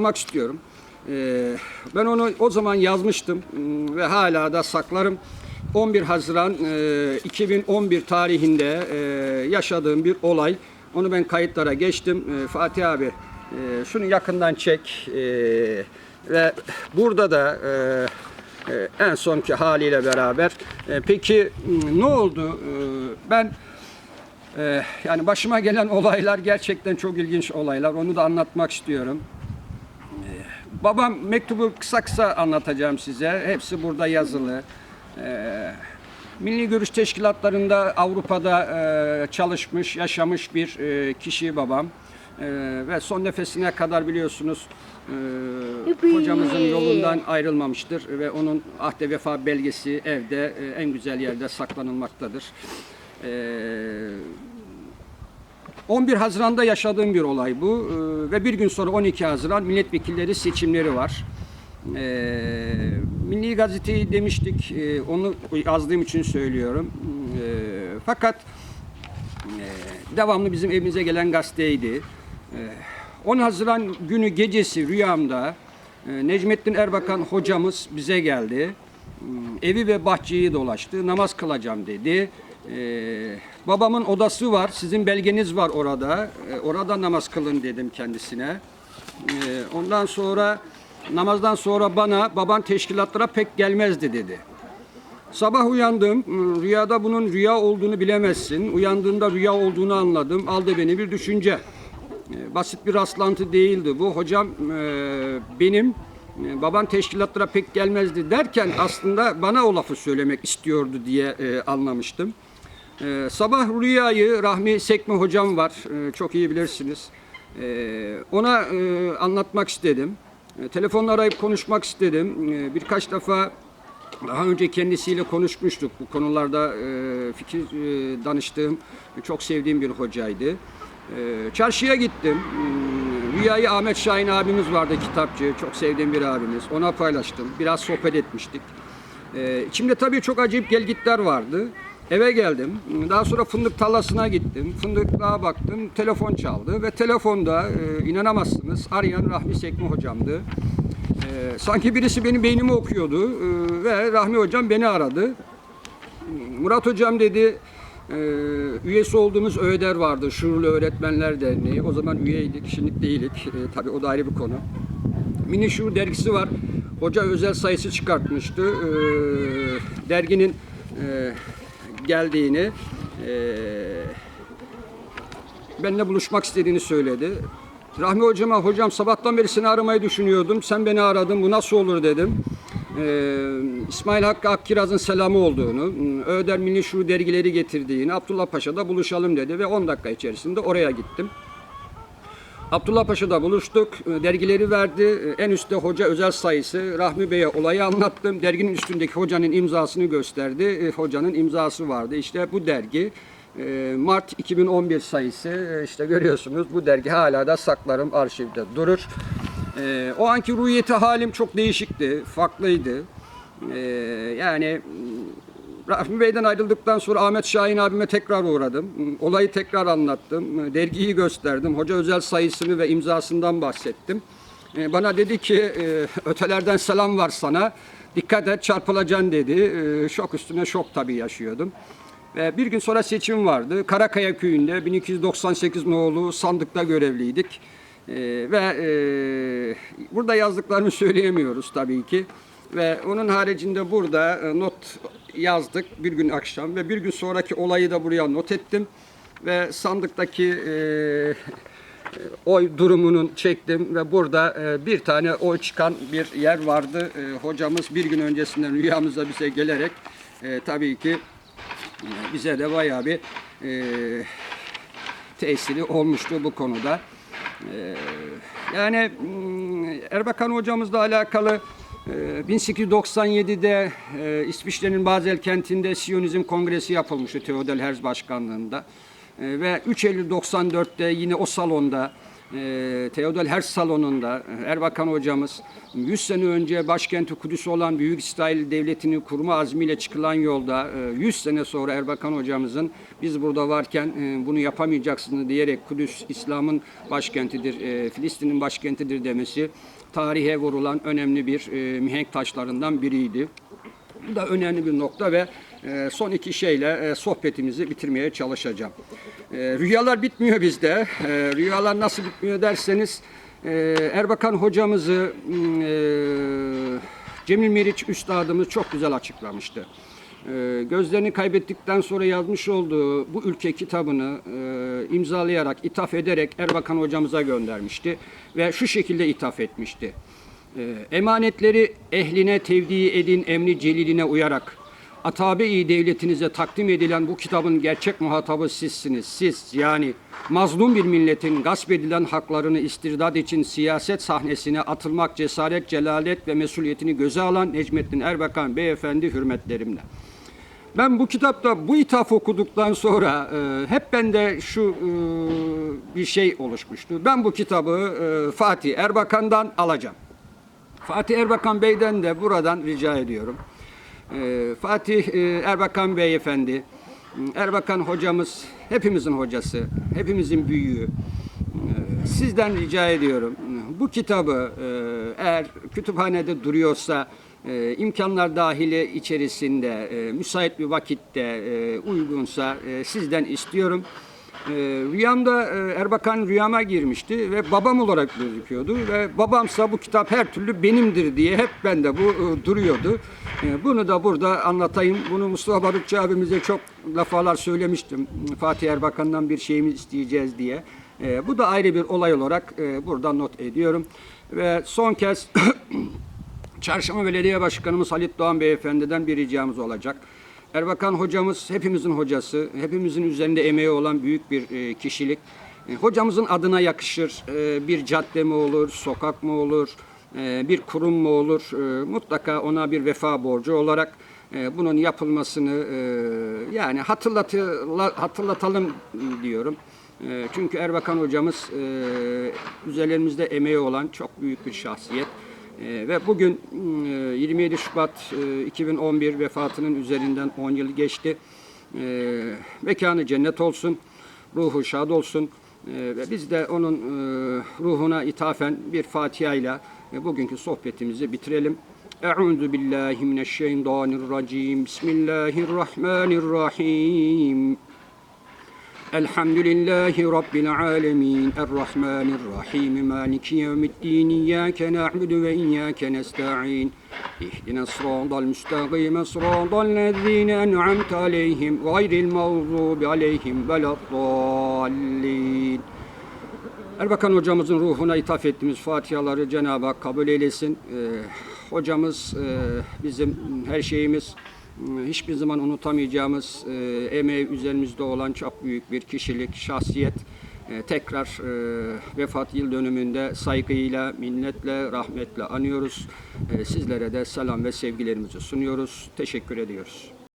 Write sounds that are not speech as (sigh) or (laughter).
Yapmak istiyorum. Ee, ben onu o zaman yazmıştım hmm, ve hala da saklarım. 11 Haziran e, 2011 tarihinde e, yaşadığım bir olay. Onu ben kayıtlara geçtim. E, Fatih abi e, şunu yakından çek. E, ve burada da e, e, en sonki haliyle beraber. E, peki hmm, ne oldu? E, ben yani başıma gelen (laughs) olaylar gerçekten çok ilginç olaylar. Onu da anlatmak istiyorum. Babam mektubu kısa kısa anlatacağım size. Hepsi burada yazılı. Ee, Milli Görüş Teşkilatlarında Avrupa'da e, çalışmış, yaşamış bir e, kişi babam. Ee, ve son nefesine kadar biliyorsunuz e, hocamızın yolundan ayrılmamıştır ve onun ahde vefa belgesi evde e, en güzel yerde saklanılmaktadır. Ee, 11 Haziran'da yaşadığım bir olay bu Ee, ve bir gün sonra 12 Haziran milletvekilleri seçimleri var. Ee, Milli Gazete'yi demiştik, ee, onu yazdığım için söylüyorum. Fakat devamlı bizim evimize gelen gazeteydi. Ee, 10 Haziran günü gecesi rüyamda Necmettin Erbakan hocamız bize geldi. Evi ve bahçeyi dolaştı. Namaz kılacağım dedi. Ee, babamın odası var. Sizin belgeniz var orada. Ee, orada namaz kılın dedim kendisine. Ee, ondan sonra namazdan sonra bana baban teşkilatlara pek gelmezdi dedi. Sabah uyandım. Hmm, Rüyada bunun rüya olduğunu bilemezsin. Uyandığımda rüya olduğunu anladım. Aldı beni bir düşünce. Ee, Basit bir rastlantı değildi bu. Hocam e, benim e, baban teşkilatlara pek gelmezdi derken aslında bana o lafı söylemek istiyordu diye anlamıştım. Ee, sabah rüyayı Rahmi Sekme hocam var. Ee, çok iyi bilirsiniz. Ee, ona e, anlatmak istedim. E, telefonla arayıp konuşmak istedim. E, birkaç defa daha önce kendisiyle konuşmuştuk. Bu konularda e, fikir e, danıştığım, çok sevdiğim bir hocaydı. E, çarşıya gittim. Hmm, Rüyayı Ahmet Şahin abimiz vardı kitapçı. Çok sevdiğim bir abimiz. Ona paylaştım. Biraz sohbet etmiştik. E, içimde tabii çok acayip gelgitler vardı. Eve geldim. Daha sonra fındık tarlasına gittim. Fındıklığa baktım. Telefon çaldı ve telefonda e, inanamazsınız arayan Rahmi Sekmi hocamdı. E, sanki birisi benim beynimi okuyordu e, ve Rahmi hocam beni aradı. Murat hocam dedi e, üyesi olduğumuz ÖEDER vardı. Şuurlu Öğretmenler Derneği. O zaman üyeydik, şimdi değilik. E, tabii o da ayrı bir konu. Mini Şuur dergisi var. Hoca özel sayısı çıkartmıştı. E, derginin e, geldiğini, e, benimle buluşmak istediğini söyledi. Rahmi hocama, hocam sabahtan beri seni aramayı düşünüyordum. Sen beni aradın, bu nasıl olur dedim. Ee, İsmail Hakkı Akkiraz'ın selamı olduğunu, Öder Milli Şuur dergileri getirdiğini, Abdullah Paşa'da buluşalım dedi ve 10 dakika içerisinde oraya gittim. Abdullah Paşa'da buluştuk. E, Dergileri verdi. E, En üstte hoca özel sayısı. Rahmi Bey'e olayı anlattım. Derginin üstündeki hocanın imzasını gösterdi. E, Hocanın imzası vardı. İşte bu dergi. Mart 2011 sayısı. İşte görüyorsunuz bu dergi hala da saklarım arşivde durur. O anki ruhiyeti halim çok değişikti. Farklıydı. Yani Rahmi Bey'den ayrıldıktan sonra Ahmet Şahin abime tekrar uğradım. Olayı tekrar anlattım. Dergiyi gösterdim. Hoca özel sayısını ve imzasından bahsettim. Ee, Bana dedi ki e, ötelerden selam var sana. Dikkat et çarpılacaksın dedi. Ee, Şok üstüne şok tabii yaşıyordum. Ve bir gün sonra seçim vardı. Karakaya köyünde 1298 nolu sandıkta görevliydik. Ee, ve e, burada yazdıklarımı söyleyemiyoruz tabii ki. Ve onun haricinde burada e, not yazdık bir gün akşam ve bir gün sonraki olayı da buraya not ettim. Ve sandıktaki e, oy durumunun çektim ve burada e, bir tane oy çıkan bir yer vardı. E, hocamız bir gün öncesinden rüyamıza bize gelerek e, tabii ki e, bize de bayağı bir e, tesiri olmuştu bu konuda. Ee, yani Erbakan hocamızla alakalı e, 1897'de e, İsviçre'nin Basel kentinde Siyonizm Kongresi yapılmıştı Theodor Herz başkanlığında. E, Ve 3 Eylül 94'te yine o salonda e, Teodol Her Salonu'nda Erbakan hocamız 100 sene önce başkenti Kudüs olan Büyük İsrail Devleti'ni kurma azmiyle çıkılan yolda e, 100 sene sonra Erbakan hocamızın biz burada varken e, bunu yapamayacaksınız diyerek Kudüs İslam'ın başkentidir, e, Filistin'in başkentidir demesi tarihe vurulan önemli bir e, mihenk taşlarından biriydi. Bu da önemli bir nokta ve son iki şeyle e, sohbetimizi bitirmeye çalışacağım. E, Rüyalar bitmiyor bizde. E, Rüyalar nasıl bitmiyor derseniz e, Erbakan hocamızı m, e, Cemil Meriç Üstadımız çok güzel açıklamıştı. Gözlerini kaybettikten sonra yazmış olduğu bu ülke kitabını imzalayarak, ithaf ederek Erbakan hocamıza göndermişti ve şu şekilde ithaf etmişti. Emanetleri ehline tevdi edin emri celiline uyarak Atabe-i devletinize takdim edilen bu kitabın gerçek muhatabı sizsiniz. Siz yani mazlum bir milletin gasp edilen haklarını istirdat için siyaset sahnesine atılmak cesaret, celalet ve mesuliyetini göze alan Necmettin Erbakan Beyefendi hürmetlerimle. Ben bu kitapta bu ithaf okuduktan sonra e, hep bende şu e, bir şey oluşmuştu. Ben bu kitabı e, Fatih Erbakan'dan alacağım. Fatih Erbakan Bey'den de buradan rica ediyorum. Ee, Fatih e, Erbakan Bey Efendi, Erbakan hocamız, hepimizin hocası, hepimizin büyüğü. Ee, Sizden rica ediyorum, bu kitabı e, eğer kütüphanede duruyorsa, e, imkanlar dahili içerisinde, e, müsait bir vakitte e, uygunsa sizden istiyorum. Ee, rüyamda e, Erbakan rüyama girmişti ve babam olarak gözüküyordu ve babamsa bu kitap her türlü benimdir diye hep bende bu e, duruyordu. E, bunu da burada anlatayım. Bunu Mustafa Barutçu abimize çok defalar söylemiştim. Fatih Erbakan'dan bir şeyimi isteyeceğiz diye. E, bu da ayrı bir olay olarak e, burada not ediyorum. Ve son kez (coughs) Çarşamba Belediye Başkanımız Halit Doğan Beyefendi'den bir ricamız olacak. Erbakan hocamız hepimizin hocası, hepimizin üzerinde emeği olan büyük bir e, kişilik. E, hocamızın adına yakışır e, bir cadde mi olur, sokak mı olur, bir kurum mu olur? Mutlaka ona bir vefa borcu olarak bunun yapılmasını yani hatırlatalım diyorum. Çünkü Erbakan hocamız üzerlerimizde emeği olan çok büyük bir şahsiyet. Ee, ve bugün mm, e, 27 Şubat e, 2011 vefatının üzerinden 10 yıl geçti. Ee, mekanı cennet olsun, ruhu şad olsun. Ee, ve biz de onun e, ruhuna ithafen bir Fatiha ile e, bugünkü sohbetimizi bitirelim. Euzu billahi mineşşeytanirracim. Bismillahirrahmanirrahim. الحمد لله رب العالمين الرحمن الرحيم مالك يوم الدين إياك نعبد وإياك نستعين اهدنا الصراط المستقيم صراط الذين أنعمت عليهم غير المغضوب عليهم ولا الضالين Erbakan hocamızın ruhuna ithaf ettiğimiz fatihaları Cenab-ı Hak kabul eylesin. Ee, hocamız e, bizim her şeyimiz e, hiçbir zaman unutamayacağımız e, emeği üzerimizde olan çok büyük bir kişilik, şahsiyet. E, tekrar e, vefat yıl dönümünde saygıyla, minnetle, rahmetle anıyoruz. E, sizlere de selam ve sevgilerimizi sunuyoruz. Teşekkür ediyoruz.